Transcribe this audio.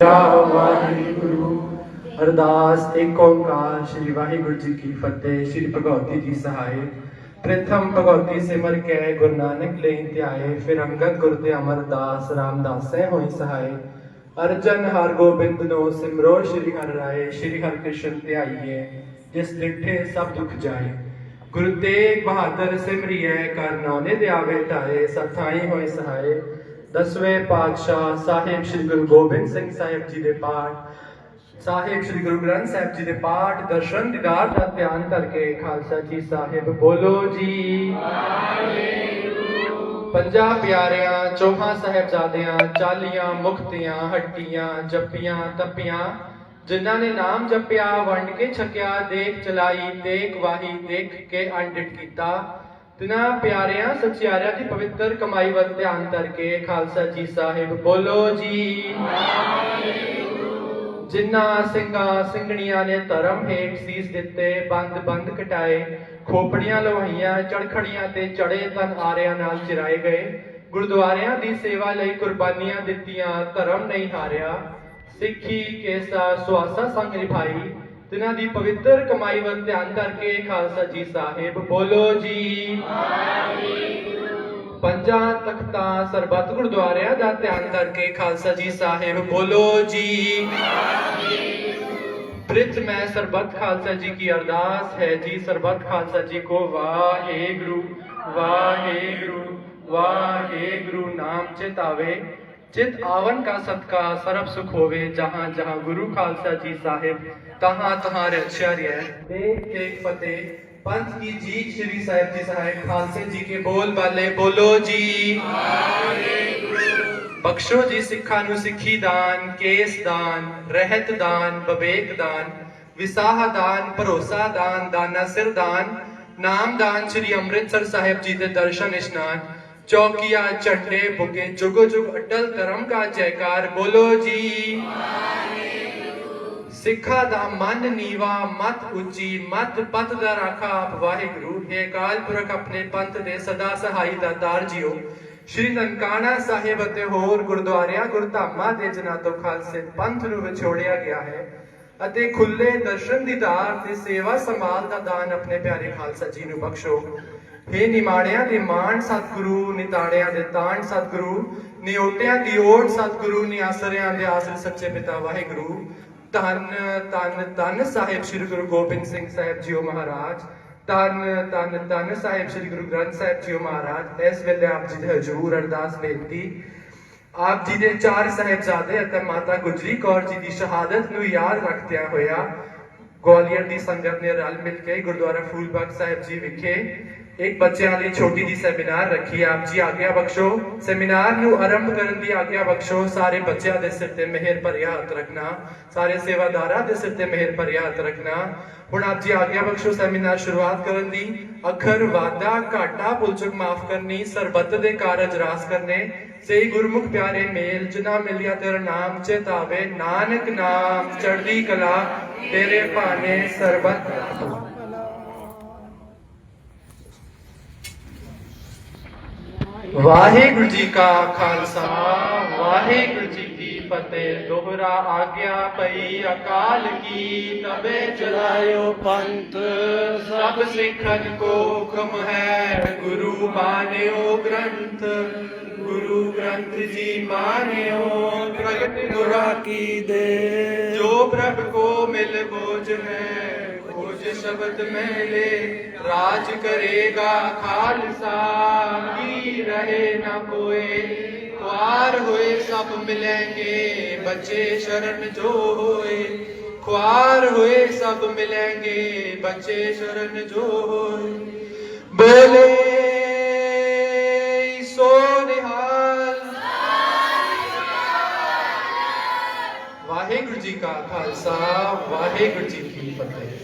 ਵਾਹਿਗੁਰੂ। ਅਰਦਾਸ ਏਕ ਓੰਕਾਰ, ਸ੍ਰੀ ਵਾਹਿਗੁਰੂ ਜੀ ਕੀ ਫਤਿਹ, ਸ੍ਰੀ ਭਗਵਤੀ ਜੀ ਸਹਾਇ ਪ੍ਰਥਮ ਭਗਵਤੀ ਸਿਮਰ ਕੇ, ਗੁਰੂ ਨਾਨਕ ਲਈ ਧਿਆਏ। ਫਿਰ ਅੰਗਦ ਗੁਰ ਤੇ ਅਮਰਦਾਸ, ਰਾਮਦਾਸੈ ਹੋਈ ਸਹਾਇ ਅਰਜਨ ਹਰ ਗੋਬਿੰਦ ਨੋ ਸਿਮਰੋ, ਸ੍ਰੀ ਹਰਿ ਰਾਏ, ਸ੍ਰੀ ਹਰਿ ਕ੍ਰਿਸ਼ਨ ਧਿਆਈਏ, ਜਿਸ ਡਿਠੇ ਸਭ ਦੁਖ ਜਾਏ। ਗੁਰੂ ਤੇਗ ਬਹਾਦਰ ਸਿਮਰਿਐ, ਕਰ ਨਾਉਨੇ ਦੇ ਆਵੇ ਢਾਏ ਸਥਾਈ ਹੋਏ ਸਹਾਇ ਦਸਵੇਂ ਪਾਤਸ਼ਾਹ ਸਾਹਿਬ ਸ੍ਰੀ ਗੁਰੂ ਗੋਬਿੰਦ ਸਿੰਘ ਸਾਹਿਬ ਜੀ ਦੇ ਪਾਠ, ਸਾਹਿਬ ਸ੍ਰੀ ਗੁਰੂ ਗ੍ਰੰਥ ਸਾਹਿਬ ਜੀ ਦੇ ਪਾਠ, ਦਰਸ਼ਨ ਦਿਦਾਰ ਦਾ ਧਿਆਨ ਕਰਕੇ ਖਾਲਸਾ ਜੀ ਸਾਹਿਬ ਬੋਲੋ ਜੀ। ਪੰਜਾਂ ਪਿਆਰਿਆਂ, ਚੌਹਾਂ ਸਾਹਿਬਜ਼ਾਦਿਆਂ, ਚਾਲੀਆਂ ਮੁਕਤੀਆਂ, ਹੱਟੀਆਂ, ਜੱਪੀਆਂ, ਤੱਪੀਆਂ, ਜਿਨ੍ਹਾਂ ਨੇ ਨਾਮ ਜਪਿਆ, ਵੰਡ ਕੇ ਛਕਿਆ, ਦੇਖ ਚਲਾਈ, ਦੇਖ ਵਾਹੀ, ਦੇਖ ਕੇ ਅੰਡਿਟ ਕੀਤਾ। ਤਿਨਾਂ ਪਿਆਰਿਆਂ, ਸਚਿਆਰਿਆਂ ਦੀ ਪਵਿੱਤਰ ਕਮਾਈ ਵੱਲ ਧਿਆਨ ਕਰਕੇ ਖਾਲਸਾ ਜੀ ਸਾਹਿਬ ਬੋਲੋ ਜੀ। ਜਿਨ੍ਹਾਂ ਸਿੰਘਾਂ ਸਿੰਘਣੀਆਂ ਨੇ ਧਰਮ ਹੇਠ ਸੀਸ ਦਿੱਤੇ, ਬੰਦ ਬੰਦ ਕਟਾਏ, ਖੋਪੜੀਆਂ ਲਵਾਈਆਂ ਚੜਖੜੀਆਂ ਤੇ ਚੜੇ ਤਨ ਆਰਿਆਂ ਨਾਲ ਚਿਰਾਏ ਗਏ, ਗੁਰਦੁਆਰਿਆਂ ਦੀ ਸੇਵਾ ਲਈ ਕੁਰਬਾਨੀਆਂ ਦਿੱਤੀਆਂ, ਧਰਮ ਨਹੀਂ ਹਾਰਿਆ। ਸਿੱਖੀ ਕੇਸਾ ਸੁਆਸਾ ਸੰਗ ਨਿਭਾਈ ਤਿਨਾਂ ਦੀ ਪਵਿੱਤਰ ਕਮਾਈ ਵੱਲ ਧਿਆਨ ਕਰਕੇ ਖਾਲਸਾ ਜੀ ਸਾਹਿਬ ਬੋਲੋ ਜੀ। ਪੰਜਾਂ ਤਖਤਾਂ ਸਰਬੱਤ ਗੁਰਦੁਆਰਿਆਂ ਦਾ ਧਿਆਨ ਕਰਕੇ ਖਾਲਸਾ ਜੀ ਸਾਹਿਬ ਬੋਲੋ ਜੀ। ਪ੍ਰਿਤ ਮੈਂ ਸਰਬੱਤ ਖਾਲਸਾ ਜੀ ਕੀ ਅਰਦਾਸ ਹੈ ਜੀ, ਸਰਬੱਤ ਖਾਲਸਾ ਜੀ ਕੋ ਵਾਹਿਗੁਰੂ ਵਾਹਿਗੁਰੂ ਵਾਹਿਗੁਰੂ, ਨਾਮ ਚਿਤਾਵੇ। ਚਿਤ ਆਵਨ ਕਾ ਸਤਕਾ ਸਰਬ ਸੁਖ ਹੋਵੇ ਜਹਾਂ ਜਹਾਂ ਗੁਰੂ ਖਾਲਸਾ ਜੀ ਸਾਹਿਬ ਤਹਾਂ ਤਹਾਂ ਰਚਿਆ ਰਿਐ ਦੇਖ ਕੇ ਫਤਿਹ ਪੰਥ ਕੀ ਜੀ ਸ਼੍ਰੀ ਸਾਹਿਬ ਜੀ ਸਹਾਇ ਖਾਲਸੇ ਜੀ ਕੇ ਬੋਲ ਬਾਲੇ ਬੋਲੋ ਜੀ ਬਖਸ਼ੋ ਜੀ ਸਿੱਖਾਂ ਨੂੰ ਸਿੱਖੀ ਦਾਨ ਕੇਸ ਦਾਨ ਰਹਿਤ ਦਾਨ ਬਵੇਕ ਦਾਨ ਵਿਸਾਹ ਦਾਨ ਭਰੋਸਾ ਦਾਨ ਦਾਨਾ ਸਿਰ ਦਾਨ ਨਾਮ ਦਾਨ ਸ੍ਰੀ ਅੰਮ੍ਰਿਤਸਰ ਸਾਹਿਬ ਜੀ ਦੇ ਦਰਸ਼ਨ ਇਸ਼ਨਾਨ ਚੌਕੀਆਂ, ਝੰਡੇ ਬੁਕੇ ਜੁਗੋ ਜੁਗ ਅਟਲ ਧਰਮ ਕਾ ਜੈਕਾਰ ਸਿੱਖਾ ਦਾ ਮਨ ਨੀਵਾ, ਮਤ ਉੱਚੀ, ਮਤ ਪਤ ਦਾ ਰਾਖਾ। ਆਪ ਵਾਹਿਗੁਰੂ, ਹੈ ਕਾਲ ਪੁਰਖ ਆਪਣੇ ਪੰਥ ਦੇ ਸਦਾ ਸਹਾਈ ਦਾ ਦਾਰ ਜੀਓ। ਸ਼੍ਰੀ ਨਨਕਾਣਾ ਸਾਹਿਬ ਅਤੇ ਹੋਰ ਗੁਰਦੁਆਰਿਆਂ, ਗੁਰਧਾਮਾਂ ਦੇ ਜਨਾਂ ਤੋਂ ਖਾਲਸੇ ਪੰਥ ਨੂੰ ਵਿਛੋੜਿਆ ਗਿਆ ਹੈ ਅਤੇ ਖੁੱਲੇ ਦਰਸ਼ਨ ਦੀਦਾਰ ਤੇ ਸੇਵਾ ਸੰਭਾਲ ਦਾ ਦਾਨ ਆਪਣੇ ਪਿਆਰੇ ਖਾਲਸਾ ਜੀ ਨੂੰ ਬਖਸ਼ੋ। ਹੇ ਨਿਮਾਣਿਆਂ ਦੇ ਮਾਣ ਸਤਿਗੁਰੂ ਨਿਤਾੜਿਆਂ ਦੇ ਤਾਣ ਸਤਿਗੁਰੂ ਨਿਓਟਿਆਂ ਦੀ ਓਟ ਸਤਿਗੁਰੂ ਨਿਆਸਰਿਆਂ ਦੇ ਆਸਰੇ ਸੱਚੇ ਪਿਤਾ ਵਾਹਿਗੁਰੂ। ਧੰਨ ਧੰਨ ਧੰਨ ਸਾਹਿਬ ਸ੍ਰੀ ਗੁਰੂ ਗੋਬਿੰਦ ਸਿੰਘ ਸਾਹਿਬ ਜੀਓ ਮਹਾਰਾਜ। ਧੰਨ ਧੰਨ ਧੰਨ ਸਾਹਿਬ ਸ੍ਰੀ ਗੁਰੂ ਗ੍ਰੰਥ ਸਾਹਿਬ ਜੀਓ ਮਹਾਰਾਜ। ਇਸ ਵੇਲੇ ਆਪ ਜੀ ਦੇ ਹਜ਼ੂਰ ਅਰਦਾਸ ਬੇਨਤੀ। ਆਪ ਜੀ ਦੇ ਚਾਰ ਸਾਹਿਬਜ਼ਾਦੇ ਅਤੇ ਮਾਤਾ ਗੁਜਰੀ ਕੌਰ ਜੀ ਦੀ ਸ਼ਹਾਦਤ ਨੂੰ ਯਾਦ ਰੱਖਦਿਆਂ ਹੋਇਆ ਗਵਾਲੀਅਰ ਦੀ ਸੰਗਤ ਨੇ ਰਲ ਮਿਲ ਕੇ ਗੁਰਦੁਆਰਾ ਫੂਲਬਾਗ ਸਾਹਿਬ ਜੀ ਵਿਖੇ ਇੱਕ ਬੱਚਿਆਂ ਲਈ ਛੋਟੀ ਜੀ ਸੈਮੀਨਾਰ ਰੱਖੀ ਆਪ ਜੀ ਆਗਿਆ ਬਖਸ਼ੋ ਸੈਮੀਨਾਰ ਨੂੰ ਆਰੰਭ ਕਰਨ ਦੀ ਆਗਿਆ ਬਖਸ਼ੋ ਸਾਰੇ ਬੱਚਿਆਂ ਦੇ ਸਿਰ ਤੇ ਮਿਹਰ ਭਰਿਆ ਹੱਥ ਰੱਖਣਾ ਸਾਰੇ ਸੇਵਾਦਾਰਾਂ ਦੇ ਸਿਰ ਤੇ ਮਿਹਰ ਭਰਿਆ ਹੱਥ ਰੱਖਣਾ ਹੁਣ ਆਪ ਜੀ ਆਗਿਆ ਬਖਸ਼ੋ ਸੈਮੀਨਾਰ ਸ਼ੁਰੂਆਤ ਕਰਨ ਦੀ ਅੱਖਰ ਵਾਦਾ ਘਾਟਾ ਪੁਲਚੁਕ ਮਾਫ ਕਰਨੀ ਸਰਬੱਤ ਦੇ ਕਾਰਜ ਰਾਸ ਕਰਨੇ ਸਹੀ ਗੁਰਮੁਖ ਪਿਆਰੇ ਮੇਲ ਜਿਨਾ ਮਿਲਿਆ ਤੇਰਾ ਨਾਮ ਚੇਤਾਵੇ ਨਾਨਕ ਨਾਮ ਚੜ੍ਹਦੀ ਕਲਾ ਤੇਰੇ ਭਾਣੇ ਸਰਬੱਤ ਵਾਹਿਗੁਰੂ ਜੀ ਕਾ ਖਾਲਸਾ, ਵਾਹਿਗੁਰੂ ਜੀ ਕੀ ਫਤਿਹ। ਦੋਹਰਾ ਆਗਿਆ ਪਈ ਅਕਾਲ ਕੀ ਤਬੇ ਚਲਾਇਓ ਪੰਥ। ਸਭ ਸਿੱਖਨ ਕੋ ਹੁਕਮ ਹੈ, ਗੁਰੂ ਮਾਨਿਓ ਗ੍ਰੰਥ। ਗੁਰੂ ਗ੍ਰੰਥ ਜੀ ਮਾਨਿਓ ਪ੍ਰਗਟ ਗੁਰਾ ਕੀ ਦੇ। ਜੋ ਪ੍ਰਭ ਕੋ ਮਿਲ ਬੋਝ ਹੈ ਖੋਜ ਸ਼ਬਦ ਮਹਿਲੇ ਰਾਜ ਕਰੇਗਾ ਖਾਲਸਾ। ਕੀ ਰਹੇ ਨਾ ਕੋਏ ਖੁਆਰ ਹੋਏ ਸਭ ਮਿਲेंगे ਬੱਚੇ ਸ਼ਰਨ ਜੋ ਹੋਏ ਖੁਆਰ ਹੋਏ ਸਭ ਮਿਲेंगे ਬੱਚੇ ਸ਼ਰਨ ਜੋ ਹੋਏ ਬੋਲੇ ਸੋ ਨਿਹਾਲ ਵਾਹਿਗੁਰੂ ਜੀ ਕਾ ਖਾਲਸਾ ਵਾਹਿਗੁਰੂ ਜੀ ਕੀ ਫਤਿਹ